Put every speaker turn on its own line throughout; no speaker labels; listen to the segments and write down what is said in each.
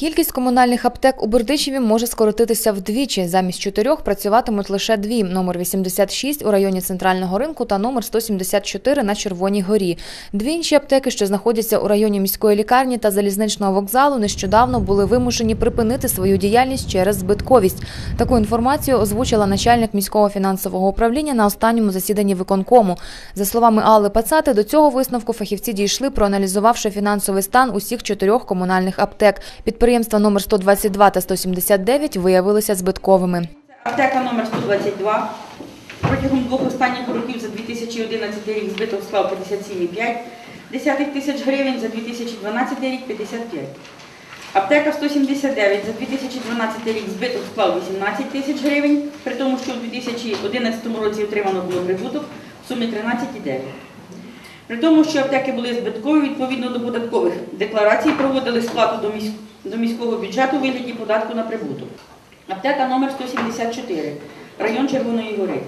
Кількість комунальних аптек у Бердичеві може скоротитися вдвічі. Замість чотирьох працюватимуть лише дві: номер 86 у районі центрального ринку та номер 174 на Червоній горі. Дві інші аптеки, що знаходяться у районі міської лікарні та залізничного вокзалу, нещодавно були вимушені припинити свою діяльність через збитковість. Таку інформацію озвучила начальник міського фінансового управління на останньому засіданні виконкому. За словами Алли Пацати, до цього висновку фахівці дійшли, проаналізувавши фінансовий стан усіх чотирьох комунальних аптек. Підприємства номер 122 та 179 виявилися збитковими.
Аптека номер 122. Протягом двох останніх років за 2011 рік збиток склав 57,5 десятих тисяч гривень, за 2012 рік 55. Аптека 179 за 2012 рік збиток склав 18 тисяч гривень, при тому, що у 2011 році отримано було прибуток в сумі 13,9. При тому, що аптеки були збиткові, відповідно до податкових декларацій проводили сплату до, місь... до міського бюджету у вигляді податку на прибуток. Аптека номер 174, район Червоної гори,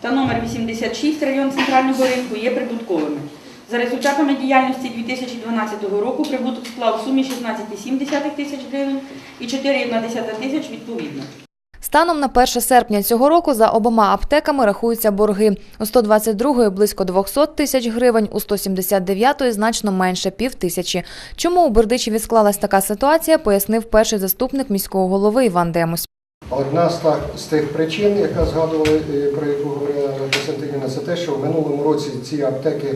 та номер 86, район центрального ринку, є прибутковими. За результатами діяльності 2012 року прибуток склав в сумі 16,7 тисяч гривень і 4,1 тисяч відповідно.
Станом на 1 серпня цього року за обома аптеками рахуються борги. У 122-ї – близько 200 тисяч гривень, у 179-ї – значно менше – пів тисячі. Чому у Бердичеві склалась така ситуація, пояснив перший заступник міського голови Іван Демусь.
Одна з, тих причин, яка згадували, е, про яку говорила Костянтинівна, це те, що в минулому році ці аптеки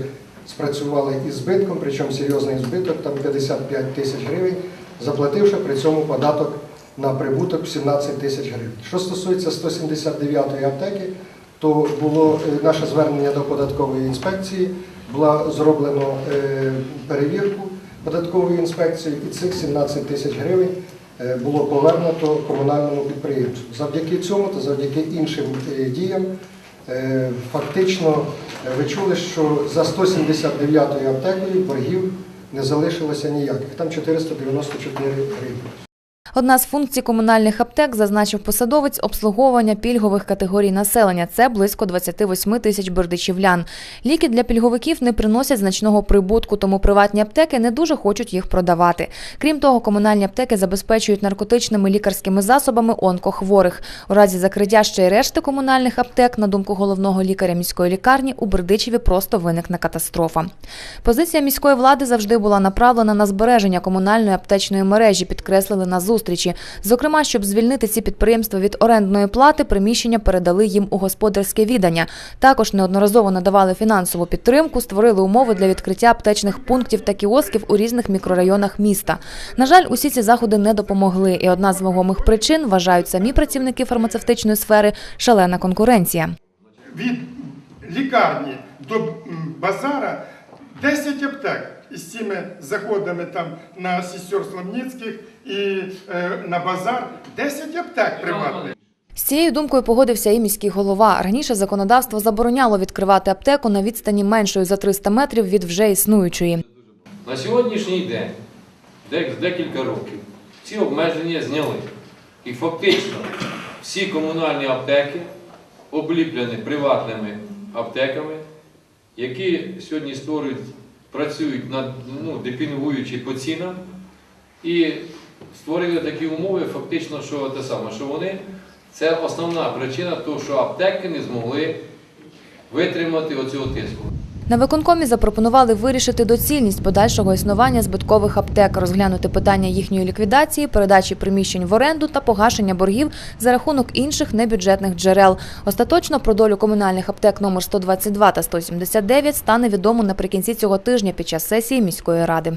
спрацювали із збитком, причому серйозний збиток, там 55 тисяч гривень, заплативши при цьому податок на прибуток в 17 тисяч гривень. Що стосується 179-ї аптеки, то було е, наше звернення до податкової інспекції, було зроблено е, перевірку податкової інспекції, і цих 17 тисяч гривень е, було повернуто комунальному підприємству. Завдяки цьому та завдяки іншим діям фактично ви чули, що за 179 аптекою боргів не залишилося ніяких. Там 494 гривні.
Одна з функцій комунальних аптек, зазначив посадовець, обслуговування пільгових категорій населення. Це близько 28 тисяч бердичівлян. Ліки для пільговиків не приносять значного прибутку, тому приватні аптеки не дуже хочуть їх продавати. Крім того, комунальні аптеки забезпечують наркотичними лікарськими засобами онкохворих. У разі закриття ще й решти комунальних аптек, на думку головного лікаря міської лікарні, у Бердичеві просто виникне катастрофа. Позиція міської влади завжди була направлена на збереження комунальної аптечної мережі, підкреслили на зустрічі. Зокрема, щоб звільнити ці підприємства від орендної плати, приміщення передали їм у господарське відання. Також неодноразово надавали фінансову підтримку, створили умови для відкриття аптечних пунктів та кіосків у різних мікрорайонах міста. На жаль, усі ці заходи не допомогли, і одна з вагомих причин вважають самі працівники фармацевтичної сфери шалена конкуренція.
від лікарні до базара 10 аптек із цими заходами там на сестер Славницьких і е, на базар 10 аптек приватних.
З цією думкою погодився і міський голова. Раніше законодавство забороняло відкривати аптеку на відстані меншою за 300 метрів від вже існуючої.
На сьогоднішній день, дек- декілька років, ці обмеження зняли. І фактично всі комунальні аптеки обліплені приватними аптеками, які сьогодні створюють, працюють над ну, депінгуючи по цінам і створили такі умови, фактично, що те саме, що вони це основна причина того, що аптеки не змогли витримати оцього тиску.
На виконкомі запропонували вирішити доцільність подальшого існування збиткових аптек, розглянути питання їхньої ліквідації, передачі приміщень в оренду та погашення боргів за рахунок інших небюджетних джерел. Остаточно про долю комунальних аптек номер 122 та 179 стане відомо наприкінці цього тижня під час сесії міської ради.